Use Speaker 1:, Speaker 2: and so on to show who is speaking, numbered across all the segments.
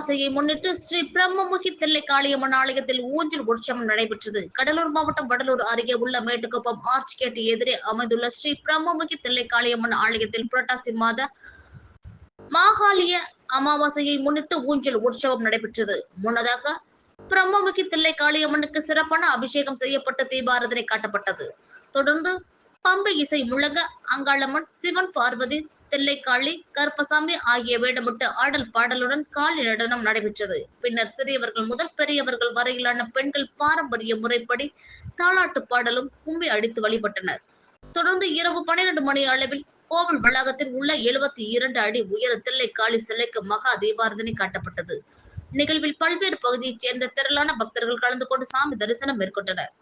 Speaker 1: அமாவாசையை முன்னிட்டு ஸ்ரீ பிரம்மமுகி தில்லை காளியம்மன் ஆலயத்தில் ஊஞ்சல் உற்சவம் நடைபெற்றது. கடலூர் மாவட்டம் வடலூர் அருகே உள்ள மேட்டுக்குப்பம் ஆர்ச் கேட்டு எதிரே அமைந்துள்ள ஸ்ரீ பிரம்மமுகி தில்லை காளியம்மன் ஆலயத்தில் புரட்டாசி மாத மாகாளிய அமாவாசையை முன்னிட்டு ஊஞ்சல் உற்சவம் நடைபெற்றது. முன்னதாக பிரம்மமுகி தில்லை காளியம்மனுக்கு சிறப்பான அபிஷேகம் செய்யப்பட்ட தீபாரதனை காட்டப்பட்டது. தொடர்ந்து பம்பை இசை முழங்க அங்காளம்மன் சிவன் பார்வதி தில்லைக்காளி கருப்பசாமி ஆகிய வேடமிட்டு ஆடல் பாடலுடன் காளி நடனம் நடைபெற்றது. பின்னர் சிறியவர்கள் முதல் பெரியவர்கள் வரையிலான பெண்கள் பாரம்பரிய முறைப்படி தாலாட்டு பாடலும் கும்பி அடித்து வழிபட்டனர். தொடர்ந்து இரவு பனிரெண்டு மணி அளவில் கோவில் வளாகத்தில் உள்ள எழுபத்தி இரண்டு அடி உயர தில்லைக்காளி சிலைக்கு மகா தீபாரதனை காட்டப்பட்டது. நிகழ்வில் பல்வேறு பகுதியைச் சேர்ந்த திரளான பக்தர்கள் கலந்து கொண்டு சாமி தரிசனம் மேற்கொண்டனர்.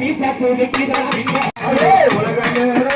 Speaker 2: எப்படி இருக்கு மீசா தூக்கி